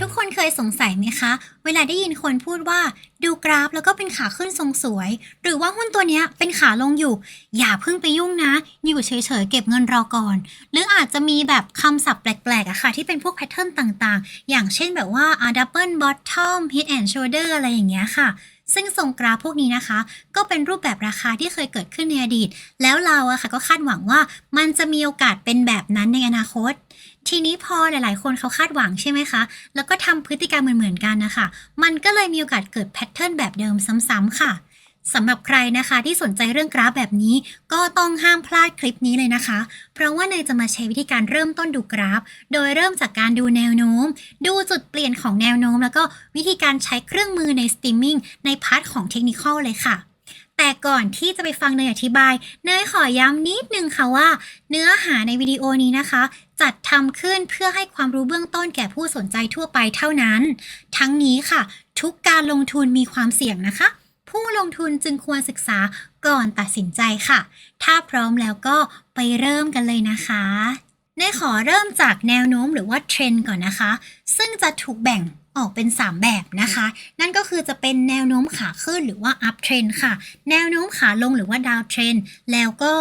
ทุกคนเคยสงสัยไหมคะ เวลาได้ยินคนพูดว่าดูกราฟแล้วก็เป็นขาขึ้นทรงสวย หรือว่าหุ้นตัวนี้เป็นขาลงอยู่ อย่าเพิ่งไปยุ่งนะ อยู่เฉยๆ เก็บเงินรอก่อน หรืออาจจะมีแบบคำศัพท์แปลกๆอะค่ะ ที่เป็นพวกแพทเทิร์นต่างๆ อย่างเช่นแบบว่า double bottom head and shoulder อะไรอย่างเงี้ยค่ะ ซึ่งทรงกราฟพวกนี้นะคะ ก็เป็นรูปแบบราคาที่เคยเกิดขึ้นในอดีต แล้วเราอะค่ะก็คาดหวังว่ามันจะมีโอกาสเป็นแบบนั้นในอนาคต ทีนี้พอหลาย ๆ คนเขาคาดหวังใช่ไหมคะ แล้วก็ทำพฤติกรรมเหมือนๆกันนะคะ มันก็เลยมีโอกาสเกิดแพทเทิร์นแบบเดิมซ้ำๆค่ะ สำหรับใครนะคะที่สนใจเรื่องกราฟแบบนี้ ก็ต้องห้ามพลาดคลิปนี้เลยนะคะ เพราะว่าเนยจะมาแชร์วิธีการเริ่มต้นดูกราฟ โดยเริ่มจากการดูแนวโน้ม ดูจุดเปลี่ยนของแนวโน้ม แล้วก็วิธีการใช้เครื่องมือในสตรีมมิ่งในพาร์ทของเทคนิคเลยค่ะแต่ก่อนที่จะไปฟังเนยอธิบาย เนยขอย้ำนิดนึงค่ะว่า เนื้อหาในวิดีโอนี้นะคะ จัดทำขึ้นเพื่อให้ความรู้เบื้องต้นแก่ผู้สนใจทั่วไปเท่านั้น ทั้งนี้ค่ะ ทุกการลงทุนมีความเสี่ยงนะคะ ผู้ลงทุนจึงควรศึกษาก่อนตัดสินใจค่ะ ถ้าพร้อมแล้วก็ไปเริ่มกันเลยนะคะเนยขอเริ่มจากแนวโน้มหรือว่าเทรนด์ก่อนนะคะ ซึ่งจะถูกแบ่ง ออกเป็น 3 แบบนะคะ นั่นก็คือจะเป็นแนวโน้มขาขึ้นหรือว่า up trend ค่ะ แนวโน้มขาลงหรือว่า down trend แล้วก็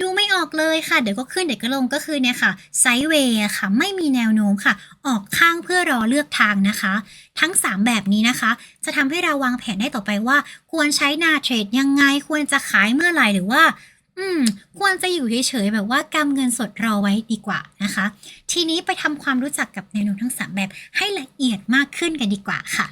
ดูไม่ออกเลยค่ะ เดี๋ยวก็ขึ้นเดี๋ยวก็ลงก็คือเนี่ยค่ะไซด์เวย์ค่ะ ไม่มีแนวโน้มค่ะ ออกข้างเพื่อรอเลือกทางนะคะ ทั้ง 3 แบบนี้นะคะ จะทำให้เราวางแผนได้ต่อไปว่า ควรใช้หนาเทรดยังไง ควรจะขายเมื่อไหร่หรือว่า อืม ควรจะอยู่เฉยๆแบบว่ากำเงินสดรอไว้ดีกว่านะคะ ทีนี้ไปทำความรู้จักกับแนวโน้มทั้ง 3 แบบให้ละเอียดมากขึ้นกันดีกว่าค่ะ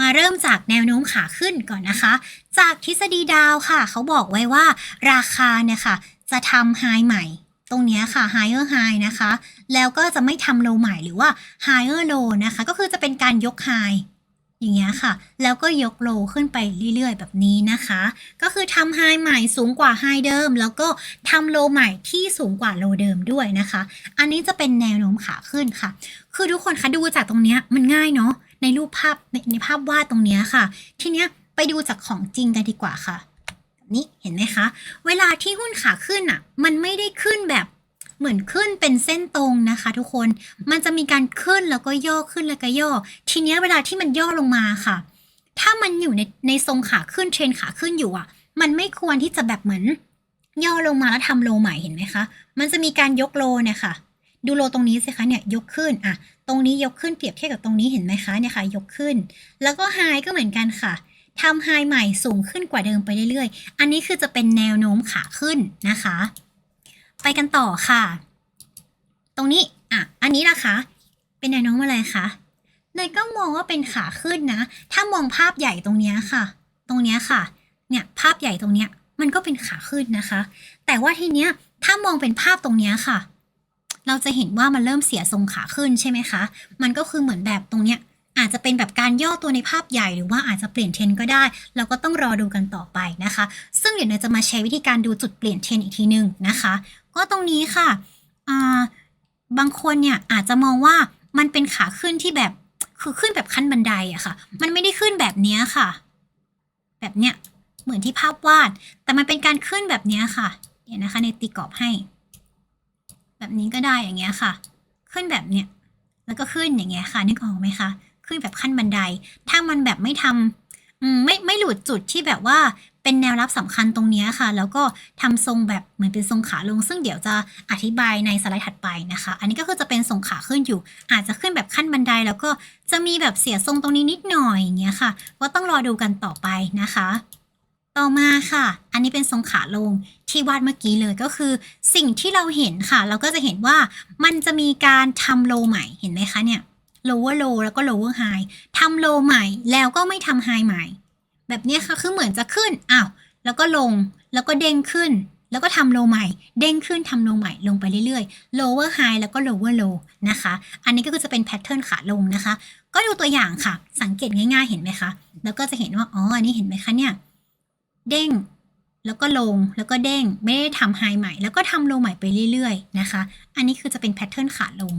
มาเริ่มจากแนวโน้มขาขึ้นก่อนนะคะ จากทฤษฎีดาวค่ะ เขาบอกไว้ว่า ราคาเนี่ยค่ะ จะทำไฮใหม่ ตรงนี้ค่ะ higher high นะคะ แล้วก็จะไม่ทำ low ใหม่หรือว่า higher low นะคะ ก็คือจะเป็นการยก high อย่างเงี้ยค่ะ แล้วก็ยกโลขึ้นไปเรื่อยๆ แบบนี้นะคะ ก็คือทำไฮใหม่สูงกว่าไฮเดิม แล้วก็ทำโลใหม่ที่สูงกว่าโลเดิมด้วยนะคะ อันนี้จะเป็นแนวโน้มขาขึ้นค่ะ คือทุกคนคะดูจากตรงเนี้ยมันง่ายเนาะในรูปภาพในในภาพวาดตรงเนี้ยค่ะ ทีเนี้ยไปดูจากของจริงกันดีกว่าค่ะนี่เห็นไหมคะ เวลาที่หุ้นขาขึ้นอะ มันไม่ได้ขึ้นแบบ เหมือนขึ้นเป็นเส้นตรงนะคะ ทุกคน มันจะมีการขึ้นแล้วก็ย่อขึ้นแล้วก็ย่อ ทีเนี้ยเวลาที่มันย่อลงมาค่ะ ถ้ามันอยู่ในในทรงขาขึ้นเทรนขาขึ้นอยู่อะ มันไม่ควรที่จะแบบเหมือน ย่อลงมาแล้วทำโลใหม่เห็นไหมคะ มันจะมีการยกโลเนี่ยค่ะ ดูโลตรงนี้สิคะเนี่ยยกขึ้นอะ ตรงนี้ยกขึ้นเปรียบเทียบกับตรงนี้เห็นไหมคะเนี่ยค่ะ ยกขึ้น แล้วก็ไฮก็เหมือนกันค่ะทำไฮใหม่สูงขึ้นกว่าเดิมไปเรื่อยๆ อันนี้คือจะเป็นแนวโน้มขาขึ้นนะคะ ไปกันต่อค่ะ ตรงนี้อะอันนี้นะคะเป็นนวโน้มอะไรคะเนยก็มองว่าเป็นขาขึ้นนะ ถ้ามองภาพใหญ่ตรงนี้ค่ะ ตรงนี้ค่ะ เนี่ยภาพใหญ่ตรงเนี้ย มันก็เป็นขาขึ้นนะคะ แต่ว่าทีเนี้ยถ้ามองเป็นภาพตรงนี้ค่ะ เราจะเห็นว่ามันเริ่มเสียทรงขาขึ้นใช่ไหมคะ มันก็คือเหมือนแบบตรงเนี้ย อาจจะเป็นแบบการย่อตัวในภาพใหญ่หรือว่าอาจจะเปลี่ยนเทรนก็ได้ เราก็ต้องรอดูกันต่อไปนะคะ ซึ่งเดี๋ยวเนยจะมาแชร์วิธีการดูจุดเปลี่ยนเทรนอีกทีหนึ่งนะคะ ก็ตรงนี้ค่ะอ่าบางคนเนี่ยอาจจะมองว่ามันเป็นขาขึ้นที่แบบคือขึ้นแบบขั้นบันไดอะค่ะ มันไม่ได้ขึ้นแบบเนี้ยค่ะ แบบเนี้ยเหมือนที่ภาพวาด แต่มันเป็นการขึ้นแบบเนี้ยค่ะเดี๋ยวนะคะ ในตีกรอบให้ แบบนี้ก็ได้อย่างเงี้ยค่ะ ขึ้นแบบเนี้ยแล้วก็ขึ้นอย่างเงี้ยค่ะนึกออกไหมคะขึ้นแบบขั้นบันได ถ้ามันแบบไม่ทำอืมไม่ไม่หลุดจุดที่แบบว่า เป็นแนวรับสำคัญตรงนี้ค่ะ แล้วก็ทำทรงแบบเหมือนเป็นทรงขาลง ซึ่งเดี๋ยวจะอธิบายในสไลด์ถัดไปนะคะ อันนี้ก็คือจะเป็นทรงขาขึ้นอยู่ อาจจะขึ้นแบบขั้นบันได แล้วก็จะมีแบบเสียทรงตรงนี้นิดหน่อยอย่างเงี้ยค่ะ ก็ต้องรอดูกันต่อไปนะคะ ต่อมาค่ะ อันนี้เป็นทรงขาลงที่วาดเมื่อกี้เลยก็คือ สิ่งที่เราเห็นค่ะ เราก็จะเห็นว่ามันจะมีการทำโลใหม่เห็นไหมคะเนี่ย lower low แล้วก็ lower high ทำโลใหม่แล้วก็ไม่ทำ high ใหม่ แบบนี้ค่ะคือเหมือนจะขึ้นอ้าวแล้วก็ลงแล้วก็เด้งขึ้น แล้วก็ทำโลใหม่ เด้งขึ้นทำโลใหม่ลงไปเรื่อยๆ lower high แล้วก็ lower low นะคะ อันนี้ก็คือจะเป็นแพทเทิร์นขาลงนะคะ ก็ดูตัวอย่างค่ะ สังเกตง่ายๆเห็นไหมคะ แล้วก็จะเห็นว่า อ๋อ อันนี้เห็นไหมคะเนี่ย เด้ง แล้วก็ลง แล้วก็เด้ง ไม่ได้ทำไฮใหม่ แล้วก็ทำโลใหม่ไปเรื่อยๆ นะคะ อันนี้คือจะเป็นแพทเทิร์นขาลง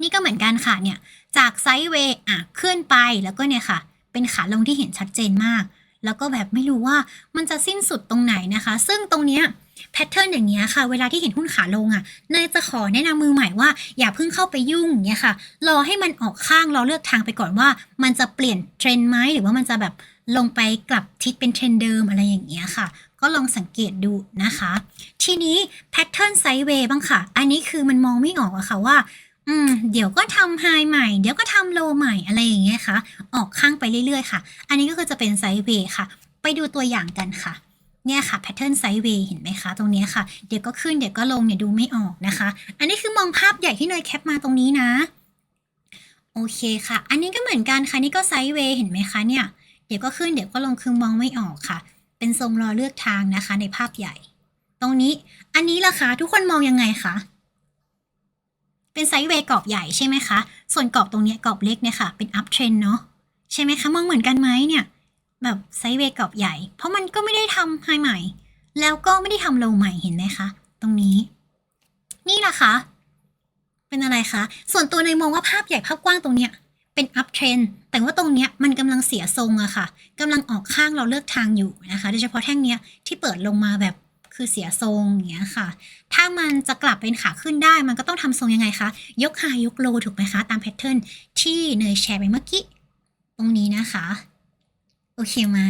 นี่ก็เหมือนกันค่ะเนี่ย จากไซด์เวย์อะขึ้นไป แล้วก็เนี่ยค่ะ เป็นขาลงที่เห็นชัดเจนมาก แล้วก็แบบไม่รู้ว่ามันจะสิ้นสุดตรงไหนนะคะ ซึ่งตรงเนี้ยแพทเทิร์นอย่างเงี้ยค่ะ เวลาที่เห็นหุ้นขาลงอะเนยจะขอแนะนำมือใหม่ว่าอย่าเพิ่งเข้าไปยุ่งอย่างเงี้ยค่ะ รอให้มันออกข้างรอเลือกทางไปก่อนว่า มันจะเปลี่ยนเทรนด์ไหมหรือว่ามันจะแบบลงไปกลับทิศเป็นเทรนด์เดิมอะไรอย่างเงี้ยค่ะ ก็ลองสังเกตดูนะคะ ทีนี้แพทเทิร์นไซด์เวย์บ้างค่ะ อันนี้คือมันมองไม่ออกอะค่ะว่า อืม เดี๋ยวก็ทำไฮใหม่ เดี๋ยวก็ทำโลใหม่อะไรอย่างเงี้ยค่ะ ออกข้างไปเรื่อยๆ ค่ะ อันนี้ก็คือจะเป็นไซด์เวย์ค่ะ ไปดูตัวอย่างกันค่ะ เนี่ยค่ะแพทเทิร์นไซด์เวย์เห็นไหมคะ ตรงนี้ค่ะ เดี๋ยวก็ขึ้นเดี๋ยวก็ลงเนี่ยดูไม่ออกนะคะ อันนี้คือมองภาพใหญ่ที่เนยแคปมาตรงนี้นะ โอเคค่ะ อันนี้ก็เหมือนกันค่ะ นี่ก็ไซด์เวย์เห็นไหมคะเนี่ย เดี๋ยวก็ขึ้นเดี๋ยวก็ลงคือมองไม่ออกค่ะ เป็นทรงรอเลือกทางนะคะ ในภาพใหญ่ ตรงนี้ อันนี้ล่ะคะทุกคนมองยังไงคะ เป็นไซด์เวย์กรอบใหญ่ใช่ไหมคะ ส่วนกรอบตรงนี้กรอบเล็กเนี่ยค่ะเป็นอัพเทรนเนาะใช่ไหมคะมองเหมือนกันไหมเนี่ยแบบไซด์เวย์กรอบใหญ่ เพราะมันก็ไม่ได้ทำไฮใหม่ แล้วก็ไม่ได้ทำโลใหม่เห็นไหมคะ ตรงนี้ นี่ล่ะคะ เป็นอะไรคะ ส่วนตัวในมองว่าภาพใหญ่ภาพกว้างตรงเนี้ยเป็นอัพเทรนแต่ว่าตรงเนี้ยมันกำลังเสียทรงอะค่ะกำลังออกข้างเราเลือกทางอยู่นะคะ โดยเฉพาะแท่งเนี้ยที่เปิดลงมาแบบ คือเสียทรงอย่างเงี้ยค่ะ ถ้ามันจะกลับเป็นขาขึ้นได้ มันก็ต้องทำทรงยังไงคะ ยกไฮยกโลถูกไหมคะ ตามแพทเทิร์นที่เนยแชร์ไปเมื่อกี้ ตรงนี้นะคะ โอเคไหม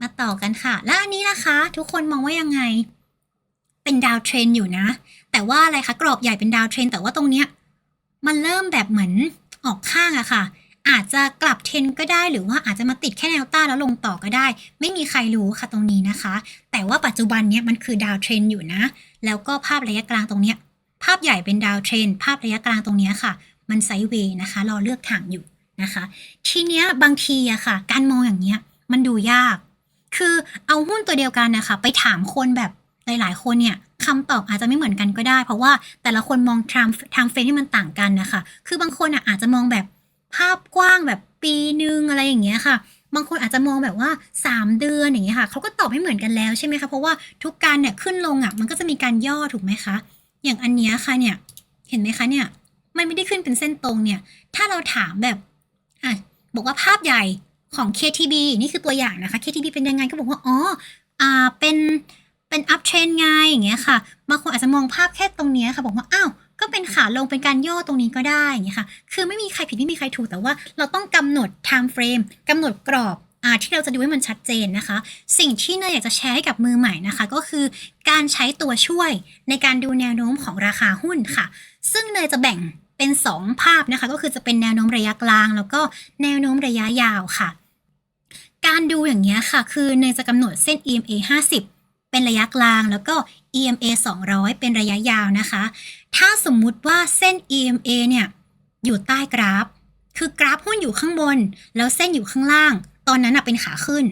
มาต่อกันค่ะ แล้วอันนี้นะคะ ทุกคนมองว่ายังไง เป็นดาวเทรนอยู่นะ แต่ว่าอะไรคะ กรอบใหญ่เป็นดาวเทรนแต่ว่าตรงเนี้ย มันเริ่มแบบเหมือนออกข้างอะค่ะ อาจจะกลับเทรนก็ได้หรือว่าอาจจะมาติดแค่แนวต้านแล้วลงต่อก็ได้ ไม่มีใครรู้ค่ะตรงนี้นะคะ แต่ว่าปัจจุบันเนี้ยมันคือดาวเทรนอยู่นะ แล้วก็ภาพระยะกลางตรงเนี้ยภาพใหญ่เป็นดาวเทรนภาพระยะกลางตรงเนี้ยค่ะ มันไซด์เวย์นะคะรอเลือกทางอยู่นะคะ ทีเนี้ยบางทีอะค่ะ การมองอย่างเนี้ยมันดูยาก คือเอาหุ้นตัวเดียวกันนะคะ ไปถามคนแบบหลายๆ คนเนี่ยคำตอบอาจจะไม่เหมือนกันก็ได้ เพราะว่าแต่ละคนมองทางทางเฟรมที่มันต่างกันนะคะ คือบางคนอะอาจจะมองแบบ ภาพกว้างแบบปีนึงอะไรอย่างเงี้ยค่ะ บางคนอาจจะมองแบบว่า 3 เดือนอย่างเงี้ยค่ะเขาก็ตอบให้เหมือนกันแล้วใช่ไหมคะเพราะว่าทุกการเนี่ยขึ้นลงอะมันก็จะมีการย่อถูกไหมคะอย่างอันเนี้ยค่ะเนี่ยเห็นไหมคะเนี่ยมันไม่ได้ขึ้นเป็นเส้นตรงเนี่ย ถ้าเราถามแบบอะบอกว่าภาพใหญ่ของ KTB นี่คือตัวอย่างนะคะ KTB เป็นยังไงก็บอกว่าอ๋ออ่าเป็นเป็นอัพเทรนไงอย่างเงี้ยค่ะบางคนอาจจะมองภาพแค่ตรงเนี้ยค่ะบอกว่าอ้าว ก็เป็นขาลงเป็นการย่อตรงนี้ก็ได้อย่างเงี้ยค่ะ คือไม่มีใครผิดไม่มีใครถูกแต่ว่าเราต้องกำหนด time frame กำหนดกรอบอ่าที่เราจะดูให้มันชัดเจนนะคะ สิ่งที่เนยอยากจะแชร์ให้กับมือใหม่นะคะ ก็คือการใช้ตัวช่วยในการดูแนวโน้มของราคาหุ้นค่ะ ซึ่งเนยจะแบ่งเป็น 2 ภาพนะคะ ก็คือจะเป็นแนวโน้มระยะกลาง แล้วก็แนวโน้มระยะยาวค่ะ การดูอย่างเงี้ยค่ะ คือเนยจะกำหนดเส้น EMA 50 เป็นระยะกลาง แล้วก็ EMA 200 เป็นระยะยาวนะคะ ถ้าสมมุติว่าเส้น EMA เนี่ยอยู่ใต้กราฟ คือกราฟหุ้นอยู่ข้างบน แล้วเส้นอยู่ข้างล่าง ตอนนั้นอะเป็นขาขึ้น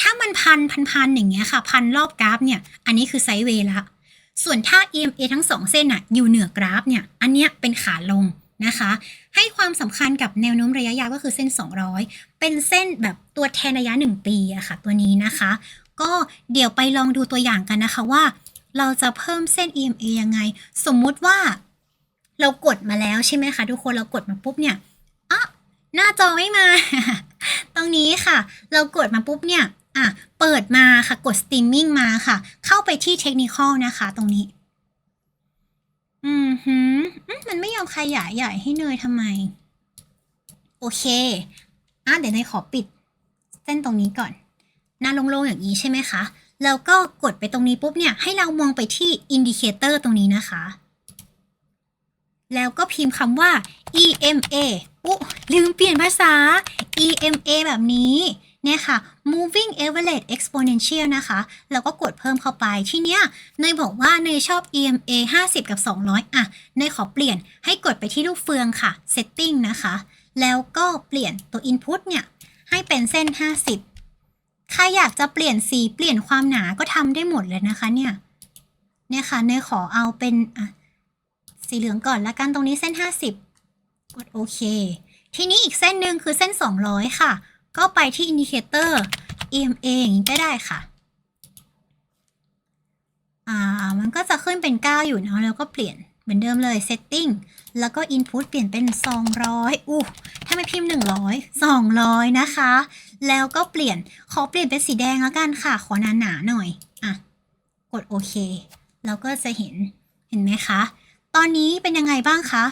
ถ้ามันพันพันพันอย่างเงี้ยค่ะ พันรอบกราฟเนี่ย อันนี้คือไซด์เวย์ละ ส่วนถ้า EMA ทั้งสองเส้นอะอยู่เหนือกราฟเนี่ย อันเนี้ยเป็นขาลงนะคะ ให้ความสำคัญกับแนวโน้มระยะยาวก็คือเส้น 200 เป็นเส้นแบบตัวแทนระยะ 1 ปีอะค่ะ ตัวนี้นะคะ ก็เดี๋ยวไปลองดูตัวอย่างกันนะคะว่า เราจะเพิ่มเส้น EMA ยังไง สมมุติว่าเรากดมาแล้วใช่ไหมคะ ทุกคนเรากดมาปุ๊บเนี่ยอะหน้าจอไม่มา ตรงนี้ค่ะ เรากดมาปุ๊บเนี่ยอะเปิดมาค่ะกด streaming มาค่ะ เข้าไปที่ technical นะคะ ตรงนี้ อืมหืมมันไม่ยอมขยายใหญ่ให้เนยทำไม โอเคอะเดี๋ยวเนยขอปิด เส้นตรงนี้ก่อน หน้าโล่งๆอย่างนี้ใช่ไหมคะ แล้วก็กดไปตรงนี้ปุ๊บเนี่ยให้เรามองไปที่อินดิเคเตอร์ตรงนี้นะคะ แล้วก็พิมพ์คำว่า EMA อุ๊ลืมเปลี่ยนภาษา EMA แบบนี้เนี่ยค่ะ moving average exponential นะคะ แล้วก็กดเพิ่มเข้าไปที่เนี้ยเนยบอกว่าเนยชอบ EMA 50 กับ 200 อะเนยขอเปลี่ยนให้กดไปที่ลูกเฟืองค่ะ setting นะคะ แล้วก็เปลี่ยนตัว input เนี่ย ให้เป็นเส้น 50 ใครอยากจะเปลี่ยนสีเปลี่ยนความหนาก็ทำได้หมดเลยนะคะเนี่ย เนี่ยค่ะเนยขอเอาเป็นอะสีเหลืองก่อนละกันตรงนี้เส้น 50 กดโอเค ทีนี้อีกเส้นหนึ่งคือเส้น 200 ค่ะ ก็ไปที่อินดิเคเตอร์ EMA อย่างนี้ก็ได้ค่ะ อ่า มันก็จะขึ้นเป็น 9 อยู่เนาะแล้วก็เปลี่ยนเหมือนเดิมเลย setting แล้วก็ input เปลี่ยนเป็น 200 อู้ถ้าไม่พิมพ์ 100 200 นะคะ แล้วก็เปลี่ยนขอเปลี่ยนเป็นสีแดงแล้วกันค่ะ ขอหนาๆหน่อย อะ กดโอเคเราก็จะเห็น เห็นไหมคะ ตอนนี้เป็นยังไงบ้างคะ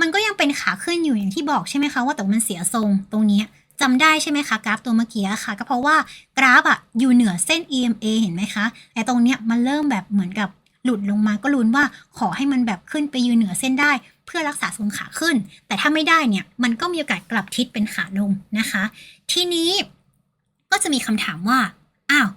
มันก็ยังเป็นขาขึ้นอยู่อย่างที่บอกใช่ไหมคะว่าแต่ว่ามันเสียทรงตรงนี้จำได้ใช่ไหมคะกราฟตัวเมื่อกี้ค่ะ ก็เพราะว่ากราฟอะอยู่เหนือเส้น EMA เห็นไหมคะแต่ตรงเนี้ยมันเริ่มแบบเหมือนกับหลุดลงมาก็ลุ้นว่าขอให้มันแบบขึ้นไปยืนเหนือเส้นได้ เพื่อรักษาทรงขาขึ้น แต่ถ้าไม่ได้เนี่ยมันก็มีโอกาสกลับทิศเป็นขาลงนะคะ ทีนี้ก็จะมีคำถามว่าอ้าว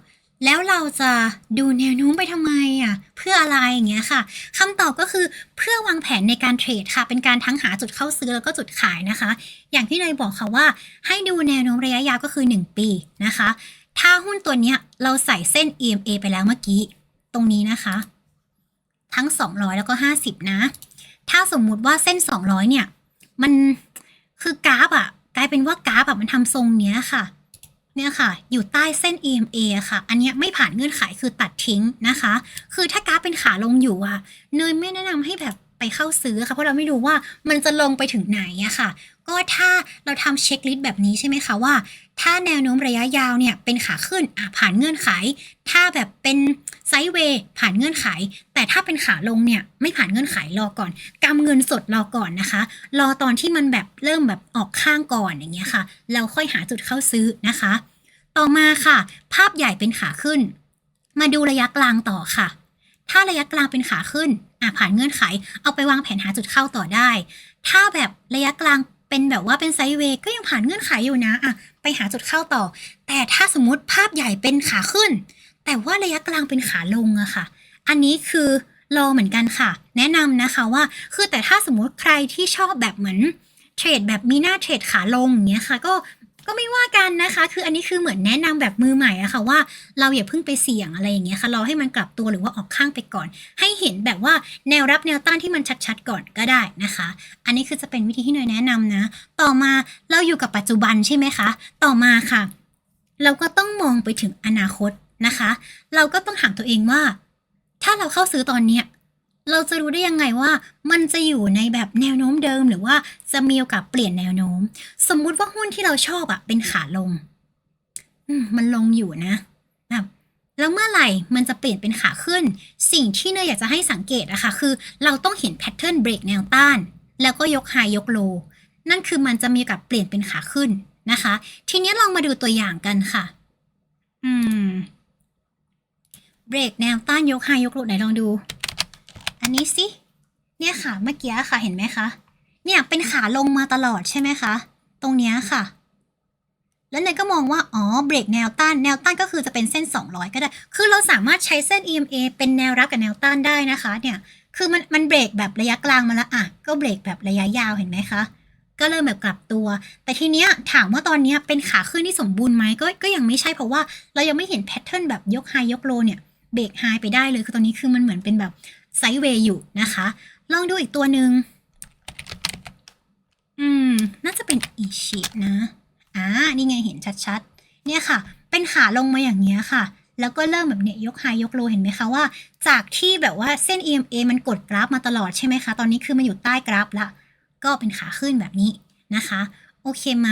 แล้วเราจะดูแนวโน้มไปทำไมอะเพื่ออะไรอย่างเงี้ยค่ะคำตอบก็คือเพื่อวางแผนในการเทรดค่ะ เป็นการทั้งหาจุดเข้าซื้อแล้วก็จุดขายนะคะ อย่างที่เนยบอกค่ะว่า ให้ดูแนวโน้มระยะยาวก็คือ 1 ปีนะคะ ถ้าหุ้นตัวเนี้ยเราใส่เส้น EMA ไปแล้วเมื่อกี้ ตรงนี้นะคะ ทั้ง 200 แล้วก็ 50 นะ ถ้าสมมุติว่าเส้น 200 เนี่ย มันคือกราฟอะกลายเป็นว่ากราฟอะมันทำทรงเนี้ยค่ะ เนี่ยค่ะ อยู่ใต้เส้น EMA อะค่ะ อันนี้ไม่ผ่านเงื่อนไขคือตัดทิ้งนะคะ คือถ้ากราฟเป็นขาลงอยู่อะเนยไม่แนะนำให้แบบไปเข้าซื้อค่ะ เพราะเราไม่รู้ว่ามันจะลงไปถึงไหนอะค่ะ ก็ถ้าเราทำเช็คลิสต์แบบนี้ใช่ไหมคะว่า ถ้าแนวโน้มระยะยาวเนี่ยเป็นขาขึ้นอะผ่านเงื่อนไข ถ้าแบบเป็นไซด์เวย์ผ่านเงื่อนไข แต่ถ้าเป็นขาลงเนี่ยไม่ผ่านเงื่อนไขรอก่อนกำเงินสดรอก่อนนะคะ รอตอนที่มันแบบเริ่มแบบออกข้างก่อนอย่างเงี้ยค่ะ เราค่อยหาจุดเข้าซื้อนะคะ ต่อมาค่ะ ภาพใหญ่เป็นขาขึ้น มาดูระยะกลางต่อค่ะ ถ้าระยะกลางเป็นขาขึ้นอะผ่านเงื่อนไข เอาไปวางแผนหาจุดเข้าต่อได้ ถ้าแบบระยะกลาง เป็นแบบว่าเป็นไซด์เวย์ก็ยังผ่านเงื่อนไขอยู่นะอะไปหาจุดเข้าต่อ แต่ถ้าสมมติภาพใหญ่เป็นขาขึ้น แต่ว่าระยะกลางเป็นขาลงอะค่ะ อันนี้คือรอเหมือนกันค่ะ แนะนำนะคะว่าคือแต่ถ้าสมมติใครที่ชอบแบบเหมือนเทรดแบบมีหน้าเทรดขาลงอย่างเงี้ยค่ะ ก็ ก็ไม่ว่ากันนะคะ คืออันนี้คือเหมือนแนะนำแบบมือใหม่อะค่ะว่า เราอย่าเพิ่งไปเสี่ยงอะไรอย่างเงี้ยค่ะรอให้มันกลับตัวหรือว่าออกข้างไปก่อน ให้เห็นแบบว่าแนวรับแนวต้านที่มันชัดๆก่อนก็ได้นะคะ อันนี้คือจะเป็นวิธีที่เนยแนะนำนะ ต่อมาเราอยู่กับปัจจุบันใช่ไหมคะ ต่อมาค่ะ เราก็ต้องมองไปถึงอนาคตนะคะ เราก็ต้องถามตัวเองว่า ถ้าเราเข้าซื้อตอนเนี้ย เราจะรู้ได้ยังไงว่า มันจะอยู่ในแบบแนวโน้มเดิมหรือว่าจะมีโอกาสเปลี่ยนแนวโน้ม สมมุติว่าหุ้นที่เราชอบอะเป็นขาลงมันลงอยู่นะแบบแล้วเมื่อไหร่มันจะเปลี่ยนเป็นขาขึ้น สิ่งที่เนยอยากจะให้สังเกตอะค่ะคือ เราต้องเห็นแพทเทิร์นเบรกแนวต้าน แล้วก็ยกไฮยกโล นั่นคือมันจะมีโอกาสเปลี่ยนเป็นขาขึ้นนะคะ ทีนี้ลองมาดูตัวอย่างกันค่ะ อืมเบรกแนวต้านยกไฮยกโลไหนลองดู นนี้สิ เนี่ยค่ะ เมื่อกี้ค่ะเห็นไหมคะ เนี่ยเป็นขาลงมาตลอดใช่ไหมคะ ตรงเนี้ยค่ะ แล้วเนยก็มองว่า อ๋อ เบรกแนวต้าน แนวต้านก็คือจะเป็นเส้น 200 ก็ได้ คือเราสามารถใช้เส้น EMA เป็นแนวรับกับแนวต้านได้นะคะ เนี่ย คือมันมันเบรกแบบระยะกลางมาแล้วอะ ก็เบรกแบบระยะยาวเห็นไหมคะ ก็เริ่มแบบกลับตัว แต่ทีเนี้ยถามว่าตอนเนี้ยเป็นขาขึ้นที่สมบูรณ์ไหมก็ ก็ยังไม่ใช่เพราะว่าเรายังไม่เห็นแพทเทิร์นแบบยกไฮยกโลเนี่ยเบรกไฮไปได้เลยคือตอนนี้คือมันเหมือนเป็นแบบ ไซด์เวย์อยู่นะคะ ลองดูอีกตัวหนึ่งอืม น่าจะเป็นอีชีนะอ่านี่ไงเห็นชัดๆ เนี่ยค่ะ เป็นขาลงมาอย่างเงี้ยค่ะ แล้วก็เริ่มแบบเนี้ยยกไฮยกโลเห็นไหมคะว่า จากที่แบบว่าเส้น EMA มันกดกราฟมาตลอดใช่ไหมคะ ตอนนี้คือมันอยู่ใต้กราฟละ ก็เป็นขาขึ้นแบบนี้นะคะ โอเคไหม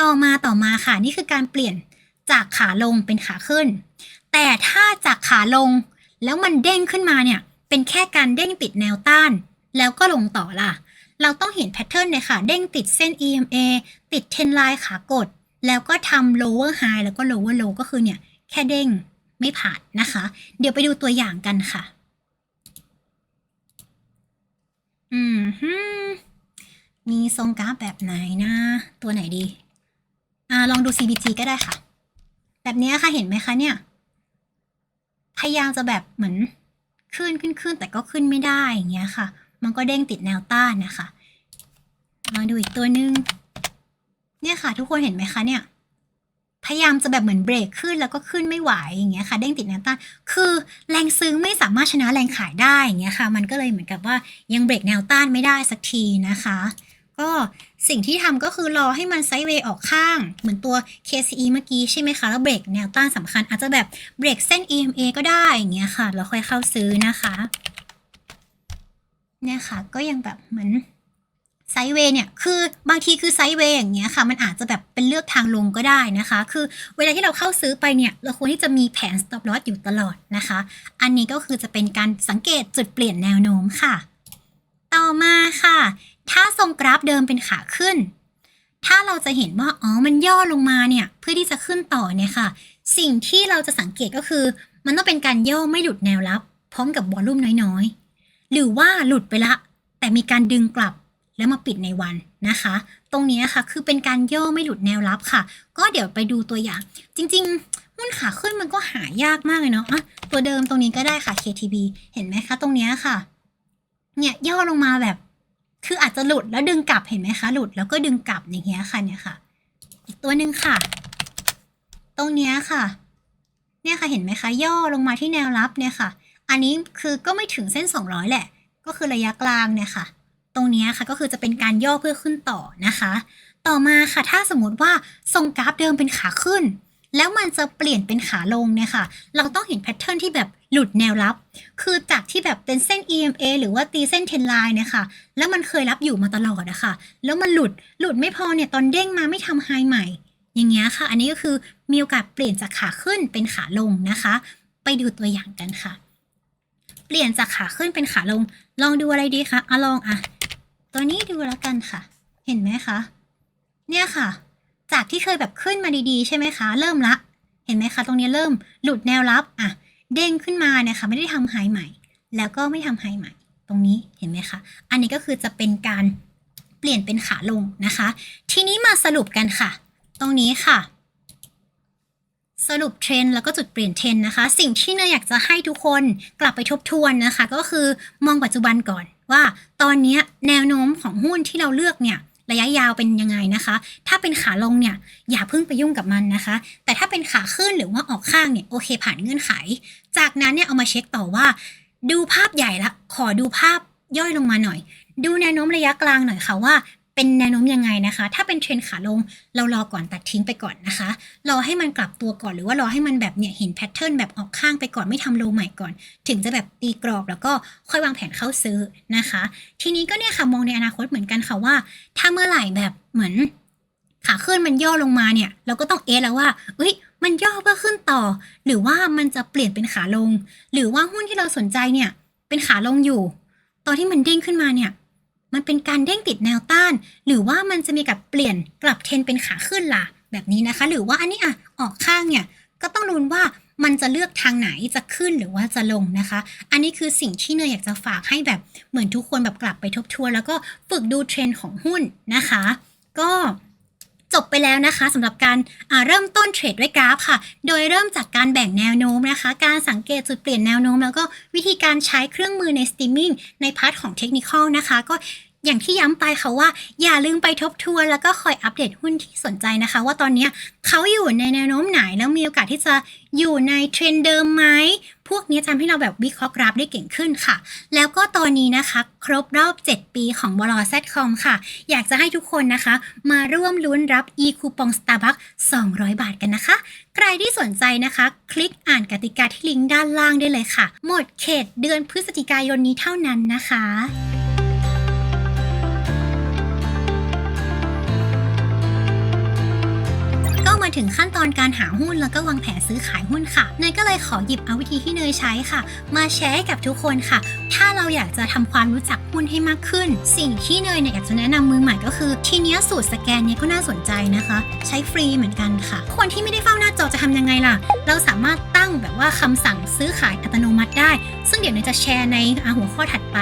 ต่อมาต่อมาค่ะ นี่คือการเปลี่ยนจากขาลงเป็นขาขึ้น แต่ถ้าจากขาลงแล้วมันเด้งขึ้นมาเนี่ย เป็นแค่การเด้งติดแนวต้าน แล้วก็ลงต่อล่ะ เราต้องเห็นแพทเทิร์นเลยค่ะ เด้งติดเส้น EMA ติดเทนไลน์ขากด แล้วก็ทำ lower high แล้วก็ lower low ก็คือเนี่ย แค่เด้งไม่ผ่านนะคะ เดี๋ยวไปดูตัวอย่างกันค่ะ อืมฮึมีทรงกราฟแบบไหนนะ ตัวไหนดี อ่า ลองดู CBG ก็ได้ค่ะ แบบนี้ค่ะ เห็นไหมคะเนี่ย พยายามจะแบบเหมือน ขึ้นขึ้นขึ้นแต่ก็ขึ้นไม่ได้อย่างเงี้ยค่ะ มันก็เด้งติดแนวต้านนะคะมาดูอีกตัวหนึ่งเนี่ยค่ะ ทุกคนเห็นไหมคะเนี่ยพยายามจะแบบเหมือนเบรกขึ้นแล้วก็ขึ้นไม่ไหวอย่างเงี้ยค่ะเด้งติดแนวต้านคือแรงซื้อไม่สามารถชนะแรงขายได้อย่างเงี้ยค่ะ มันก็เลยเหมือนกับว่ายังเบรกแนวต้านไม่ได้สักทีนะคะ ก็สิ่งที่ทำก็คือรอให้มันไซด์เวย์ออกข้าง เหมือนตัว KCE เมื่อกี้ใช่ไหมคะ แล้วเบรกแนวต้านสำคัญ อาจจะแบบเบรกเส้น EMA ก็ได้อย่างเงี้ยค่ะ แล้วค่อยเข้าซื้อนะคะเนี่ยค่ะ ก็ยังแบบเหมือนไซด์เวย์เนี่ย คือบางทีคือไซด์เวย์อย่างเงี้ยค่ะ มันอาจจะแบบเป็นเลือกทางลงก็ได้นะคะ คือเวลาที่เราเข้าซื้อไปเนี่ย เราควรที่จะมีแผน stop loss อยู่ตลอดนะคะ อันนี้ก็คือจะเป็นการสังเกตจุดเปลี่ยนแนวโน้มค่ะ ต่อมาค่ะ ถ้าทรงกราฟเดิมเป็นขาขึ้น ถ้าเราจะเห็นว่าอ๋อมันย่อลงมาเนี่ยเพื่อที่จะขึ้นต่อเนี่ยค่ะ สิ่งที่เราจะสังเกตก็คือ มันต้องเป็นการย่อไม่หลุดแนวรับ พร้อมกับวอลลุ่มน้อยๆ หรือว่าหลุดไปละ แต่มีการดึงกลับแล้วมาปิดในวันนะคะ ตรงนี้ค่ะคือเป็นการย่อไม่หลุดแนวรับค่ะ ก็เดี๋ยวไปดูตัวอย่าง จริงๆหุ้นขาขึ้นมันก็หายากมากเลยเนาะอะตัวเดิมตรงนี้ก็ได้ค่ะ KTB เห็นไหมคะ ตรงนี้ค่ะ เนี่ยย่อลงมาแบบ คืออาจจะหลุดแล้วดึงกลับเห็นไหมคะ หลุดแล้วก็ดึงกลับอย่างเงี้ยค่ะเนี่ยค่ะ อีกตัวหนึ่งค่ะ ตรงเนี้ยค่ะ เนี่ยค่ะเห็นไหมคะย่อลงมาที่แนวรับเนี่ยค่ะ อันนี้คือก็ไม่ถึงเส้น 200 แหละ ก็คือระยะกลางเนี่ยค่ะ ตรงเนี้ยค่ะก็คือจะเป็นการย่อเพื่อขึ้นต่อนะคะ ต่อมาค่ะถ้าสมมติว่าทรงกราฟเดิมเป็นขาขึ้น แล้วมันจะเปลี่ยนเป็นขาลงเนี่ยค่ะ เราต้องเห็นแพทเทิร์นที่แบบหลุดแนวรับ คือจากที่แบบเป็นเส้น EMA หรือว่าตีเส้นเทนไลน์เนี่ยค่ะ แล้วมันเคยรับอยู่มาตลอดอะค่ะ แล้วมันหลุด หลุดไม่พอเนี่ยตอนเด้งมาไม่ทำไฮใหม่ อย่างเงี้ยค่ะ อันนี้ก็คือมีโอกาสเปลี่ยนจากขาขึ้นเป็นขาลงนะคะ ไปดูตัวอย่างกันค่ะ เปลี่ยนจากขาขึ้นเป็นขาลง ลองดูอะไรดีคะอะลองอะตัวนี้ดูแล้วกันค่ะ เห็นไหมคะ เนี่ยค่ะ จากที่เคยแบบขึ้นมาดีๆ ใช่ไหมคะ เริ่มละ เห็นไหมคะ ตรงนี้เริ่มหลุดแนวรับอะเด้งขึ้นมาเนี่ยค่ะไม่ได้ทำไฮใหม่ แล้วก็ไม่ทำไฮใหม่ ตรงนี้เห็นไหมคะ อันนี้ก็คือจะเป็นการเปลี่ยนเป็นขาลงนะคะ ทีนี้มาสรุปกันค่ะ ตรงนี้ค่ะ สรุปเทรนแล้วก็จุดเปลี่ยนเทรนนะคะ สิ่งที่เนยอยากจะให้ทุกคนกลับไปทบทวนนะคะ ก็คือมองปัจจุบันก่อนว่าตอนนี้แนวโน้มของหุ้นที่เราเลือกเนี่ย ระยะยาวเป็นยังไงนะคะ ถ้าเป็นขาลงเนี่ยอย่าเพิ่งไปยุ่งกับมันนะคะ แต่ถ้าเป็นขาขึ้นหรือว่าออกข้างเนี่ยโอเคผ่านเงื่อนไข จากนั้นเนี่ยเอามาเช็คต่อว่า ดูภาพใหญ่ละขอดูภาพย่อยลงมาหน่อย ดูแนวโน้มระยะกลางหน่อยค่ะว่า เป็นแนวโน้มยังไงนะคะ ถ้าเป็นเทรนขาลงเรารอก่อนตัดทิ้งไปก่อนนะคะ รอให้มันกลับตัวก่อนหรือว่ารอให้มันแบบเนี่ยเห็นแพทเทิร์นแบบออกข้างไปก่อนไม่ทำโลใหม่ก่อน ถึงจะแบบตีกรอบแล้วก็ค่อยวางแผนเข้าซื้อนะคะ ทีนี้ก็เนี่ยค่ะมองในอนาคตเหมือนกันค่ะว่า ถ้าเมื่อไหร่แบบเหมือนขาขึ้นมันย่อลงมาเนี่ย เราก็ต้องเอแล้วว่าเอ้ยมันย่อเพื่อขึ้นต่อ หรือว่ามันจะเปลี่ยนเป็นขาลง หรือว่าหุ้นที่เราสนใจเนี่ยเป็นขาลงอยู่ ตอนที่มันเด้งขึ้นมาเนี่ย มันเป็นการเด้งติดแนวต้าน หรือว่ามันจะมีกับเปลี่ยนกลับเทรนเป็นขาขึ้นล่ะ แบบนี้นะคะ หรือว่าอันนี้อะออกข้างเนี่ยก็ต้องลุ้นว่ามันจะเลือกทางไหนจะขึ้นหรือว่าจะลงนะคะ อันนี้คือสิ่งที่เนยอยากจะฝากให้แบบเหมือนทุกคนแบบกลับไปทบทวนแล้วก็ฝึกดูเทรนด์ของหุ้นนะคะ ก็ จบไปแล้วนะคะสำหรับการเริ่มต้นเทรดด้วยกราฟค่ะ โดยเริ่มจากการแบ่งแนวโน้มนะคะ การสังเกตจุดเปลี่ยนแนวโน้ม แล้วก็วิธีการใช้เครื่องมือในสตรีมมิ่งในพาร์ทของเทคนิคอลนะคะ ก็อย่างที่ย้ำไปค่ะว่า อย่าลืมไปทบทวน แล้วก็คอยอัปเดตหุ้นที่สนใจนะคะ ว่าตอนนี้เขาอยู่ในแนวโน้มไหนแล้วมีโอกาสที่จะอยู่ในเทรนเดิมไหม พวกนี้ทำให้เราแบบวิเคราะห์กราฟได้เก่งขึ้นค่ะ แล้วก็ตอนนี้นะคะ ครบรอบ 7 ปีของบลอ .com ค่ะ อยากจะให้ทุกคนนะคะ มาร่วมลุ้นรับ e คูปอง Starbucks 200 บาทกันนะคะ ใครที่สนใจนะคะ คลิกอ่านกติกาที่ลิงก์ด้านล่างได้เลยค่ะ หมดเขตเดือนพฤศจิกายนนี้เท่านั้นนะคะ มาถึงขั้นตอนการหาหุ้นแล้วก็วางแผนซื้อขายหุ้นค่ะเนยก็เลยขอหยิบเอาวิธีที่เนยใช้ค่ะ มาแชร์ให้กับทุกคนค่ะ ถ้าเราอยากจะทำความรู้จักหุ้นให้มากขึ้น สิ่งที่เนยเนี่ยอยากจะแนะนำมือใหม่ก็คือ ทีเนี้ยสูตรสแกนเนี่ยก็น่าสนใจนะคะ ใช้ฟรีเหมือนกันค่ะ คนที่ไม่ได้เฝ้าหน้าจอจะทำยังไงล่ะ เราสามารถตั้งแบบว่าคำสั่งซื้อขายอัตโนมัติได้ ซึ่งเดี๋ยวเนยจะแชร์ในหัวข้อถัดไป